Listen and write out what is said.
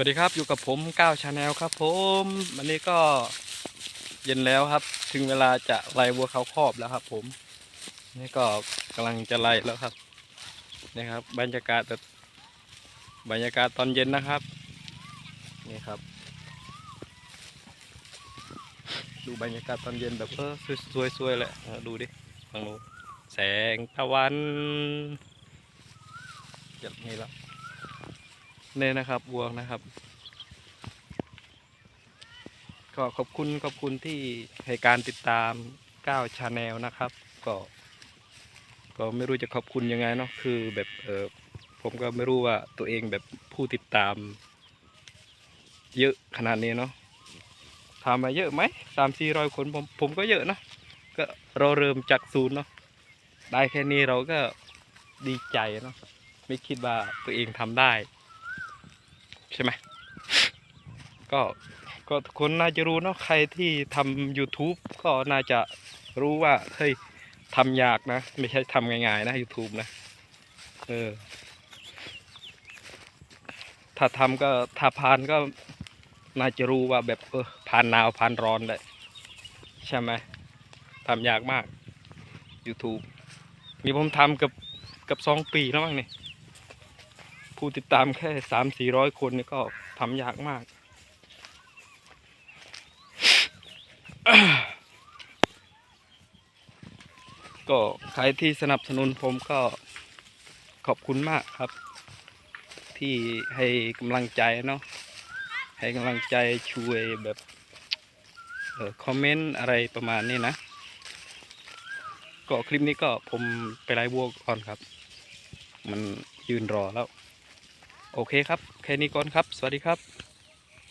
วัสดีครับอยู่กับผมก้าวชาแนลครับ ผมวันนี้ก็เย็นแล้วครับ ถึงเวลาจะไล่วัวเขาครอบแล้วครับ ผม นี่ก็กำลังจะไล่แล้วครับนี่ครับ บรรยากาศแบบบรรยากาศตอนเย็นนะครับ นี่ครับ ดูบรรยากาศตอนเย็นแบบเออสวยๆแหละดูดิฟังดูแสงตะวันแบบนี้แล้ว เนี่ยนะครับวัวนะครับ ก็ขอบคุณขอบคุณที่ให้การติดตามก้าวชาแนลนะครับ ก็ ก็ไม่รู้จะขอบคุณยังไงเนาะคือแบบเออผมก็ไม่รู้ว่าตัวเองแบบผู้ติดตาม เยอะขนาดนี้เนาะถามมาเยอะไหมสามสี่ร้อยคนผมผมก็เยอะนะก็เราเริ่มจากศูนย์เนาะได้แค่นี้เราก็ดีใจเนาะไม่คิดว่าตัวเองทำได้ ใช่ไหมก็ก็คนน่าจะรู้เนาะใครที่ทำ YouTube ก็น่าจะรู้ว่าเฮ้ยทำยากนะ ไม่ใช่ทำง่ายๆนะ YouTube นะ เออ ถ้าทำก็ถ้าผ่านก็น่าจะรู้ว่าแบบเออผ่านหนาวผ่านร้อนเลยใช่ไหมทำยากมาก YouTube มีผมทำกับกับสองปีแล้วมั้งเนี่ย ผู้ติดตามแค่สามสี่ร้อยคนนี่ก็ทำยากมาก ก็ใครที่สนับสนุนผมก็ขอบคุณมากครับ ที่ให้กำลังใจเนาะให้กำลังใจช่วยแบบคอมเมนต์อะไรประมาณนี้นะ ก็คลิปนี้ก็ผมไปไล่วัวก่อนครับ มันยืนรอแล้ว โอเคครับ แค่นี้ก่อนครับ สวัสดีครับ